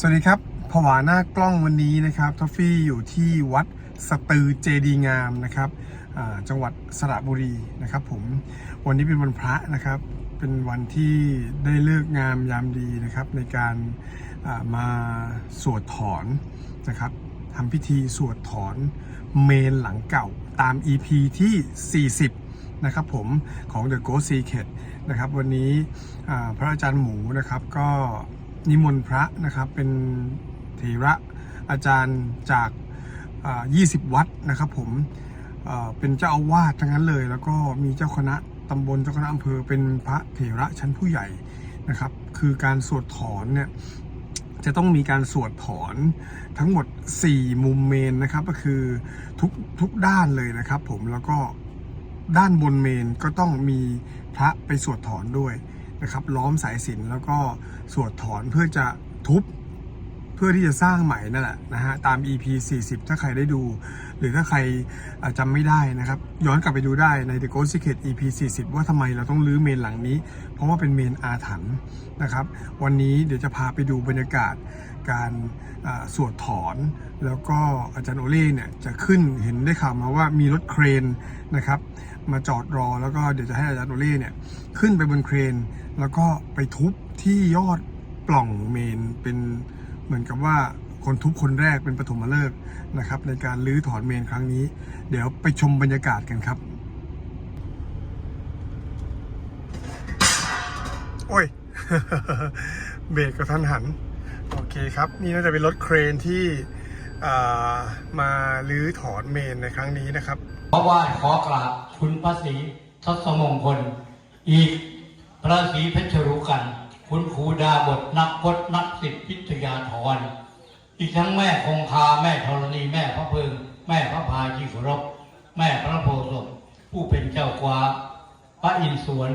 สวัสดีครับผวาหน้ากล้องวันนี้นะครับทอฟฟี่อยู่ที่วัดสตือเจดีงามนะครับจังหวัดสระบุรีนะครับ ผมวันนี้เป็นวันพระนะครับ เป็นวันที่ได้เลิกงามยามดีนะครับ ในการมาสวดถอนนะครับทำพิธีสวดถอนเมนหลังเก่าตาม EP ที่ 40 นะครับผมของ The Ghost Secret นะครับ วันนี้พระอาจารย์หมูนะครับก็ นิมนต์พระนะครับ เป็นเถระอาจารย์จาก 20 วัดนะครับผมเป็นเจ้าอาวาสทั้งนั้นเลย แล้วก็มีเจ้าคณะตำบลเจ้าคณะอำเภอเป็นพระเถระชั้นผู้ใหญ่นะครับ คือการสวดถอนเนี่ยจะต้องมีการสวดถอนทั้งหมด 4 มุมเมนนะครับ ก็คือทุกทุกด้านเลยนะครับ ผมแล้วก็ด้านบนเมนก็ต้องมีพระไปสวดถอนด้วย นะครับล้อมสายสิญจนแล้วก็สวดถอนเพื่อจะทุบ เพื่อที่จะสร้างใหม่นั่นแหละนะฮะตาม EP 40 ถ้าใครได้ดู หรือถ้าใครอ่าจำไม่ได้นะครับ ย้อนกลับไปดูได้ใน The Ghost Secret EP 40 ว่าทำไมเราต้องรื้อเมนหลังนี้ เพราะว่าเป็นเมนอาถรรพ์นะครับ วันนี้เดี๋ยวจะพาไปดูบรรยากาศการสวดถอน แล้วก็อาจารย์โอเล่เนี่ยจะขึ้นเห็นได้ข่าวมาว่ามีรถเครนนะครับมาจอดรอแล้วก็เดี๋ยวจะให้อาจารย์โอเล่เนี่ยขึ้นไปบนเครน แล้วก็ไปทุบที่ยอดปล่องเมนเป็นเหมือนกับว่า คนทุบคนแรกเป็นปฐมฤกษ์นะครับในการรื้อถอนเมนครั้งนี้ เดี๋ยวไปชมบรรยากาศกันครับ โอ้ย เบรกกระทันหัน โอเคครับ นี่น่าจะเป็นรถเครนที่มาลื้อถอนเมนในครั้งนี้นะครับขอไหว้ขอกราบคุณพระศรีทศมงคล อีกพระศรีเพชรรุกัน คุณครูดาบทนักพจน์นักสิทธิพิทยาธร อีกทั้งแม่คงคาแม่ธรณีแม่พระเพิง แม่พระพายที่เคารพแม่พระโพธิ์ศพผู้เป็นเจ้ากวาพระอินทร์สวน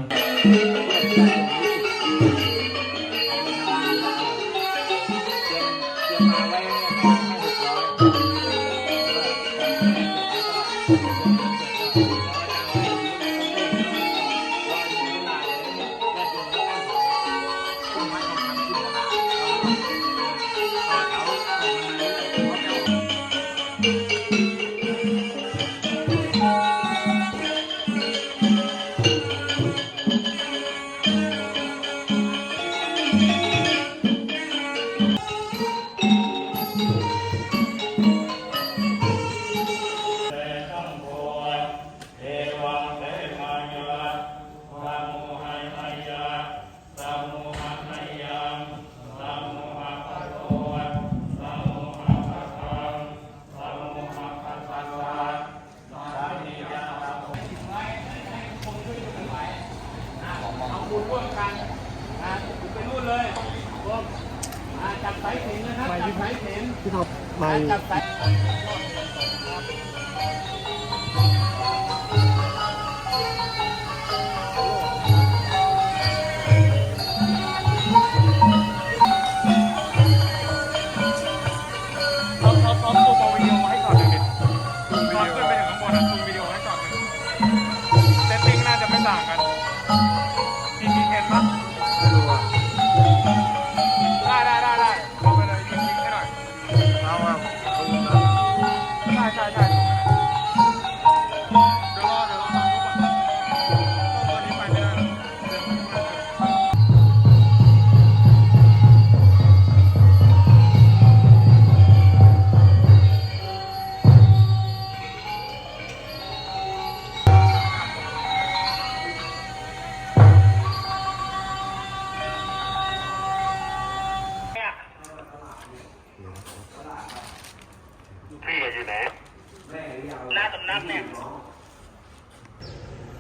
ท็อปไม่จับสายท็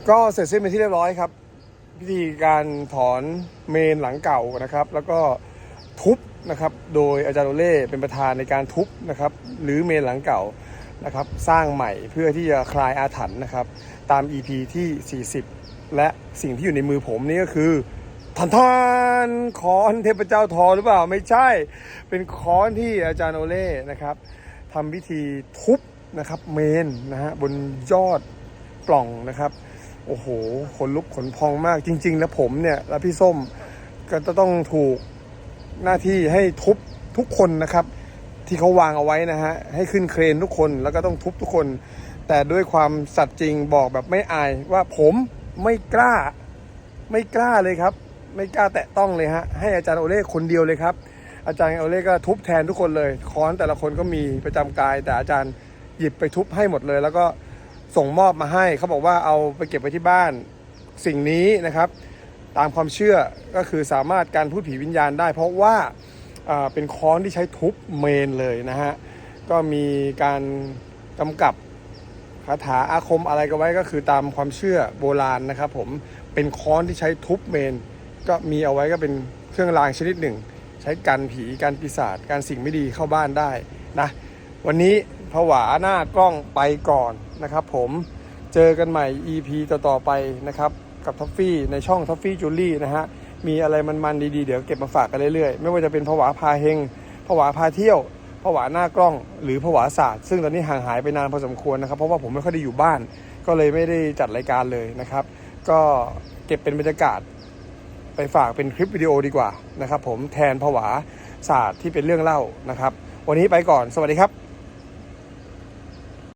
ก็เสร็จสิ้นเป็นที่เรียบร้อยครับ พิธีการถอนเมนหลังเก่านะครับ แล้วก็ทุบนะครับ โดยอาจารย์โอเล่เป็นประธานในการทุบนะครับ หรือเมนหลังเก่านะครับ สร้างใหม่เพื่อที่จะคลายอาถรรพ์นะครับ ตาม EP ที่ 40 และสิ่งที่อยู่ในมือผมนี่ก็คือทันทานคอนเทพเจ้าทอหรือเปล่าไม่ใช่ เป็นคอนที่อาจารย์โอเล่นะครับทำพิธีทุบนะครับเมนนะฮะบนยอดปล่องนะครับ โอ้โหขนลุกขนพองมากจริง ๆ แล้วผมเนี่ยและพี่ส้มก็จะต้องถูกหน้าที่ให้ทุบทุกคนนะครับ ที่เขาวางเอาไว้นะฮะให้ขึ้นเครนทุกคนแล้วก็ต้องทุบทุกคน แต่ด้วยความสัตย์จริงบอกแบบไม่อายว่าผมไม่กล้า ไม่กล้าเลยครับ ไม่กล้าแตะต้องเลยฮะให้อาจารย์โอเล่คนเดียวเลยครับอาจารย์โอเล่ก็ทุบแทนทุกคนเลยค้อนแต่ละคนก็มีประจำกาย แต่อาจารย์หยิบไปทุบให้หมดเลย แล้วก็ ส่งมอบมาให้ เขาบอกว่าเอาไปเก็บไว้ที่บ้านสิ่งนี้นะครับ ตามความเชื่อก็คือสามารถการพูดผีวิญญาณได้ เพราะว่าเป็นค้อนที่ใช้ทุบเมนเลยนะฮะก็มีการกำกับคาถาอาคมอะไรก็ไว้ก็คือตามความเชื่อโบราณนะครับ ผมเป็นค้อนที่ใช้ทุบเมน ก็มีเอาไว้ก็เป็นเครื่องรางชนิดหนึ่ง ใช้กันผีการปีศาจการสิ่งไม่ดีเข้าบ้านได้นะวันนี้ ผวาหน้ากล้องไปก่อนนะครับผมเจอกันใหม่ EP ต่อๆไปนะครับ กับท็อฟฟี่ในช่องท็อฟฟี่จูลี่นะฮะ มีอะไรมันๆดีๆ เดี๋ยวเก็บมาฝากกันเรื่อยๆ ไม่ว่าจะเป็นผวาพาเฮงผวาพาเที่ยวผวาหน้ากล้องหรือผวาศาสตร์ ซึ่งตอนนี้ห่างหายไปนานพอสมควรนะครับ เพราะว่าผมไม่ค่อยได้อยู่บ้าน ก็เลยไม่ได้จัดรายการเลยนะครับ ก็เก็บเป็นบรรยากาศไปฝากเป็นคลิปวิดีโอดีกว่านะครับ ผมแทนผวาศาสตร์ที่เป็นเรื่องเล่านะครับ วันนี้ไปก่อนสวัสดีครับ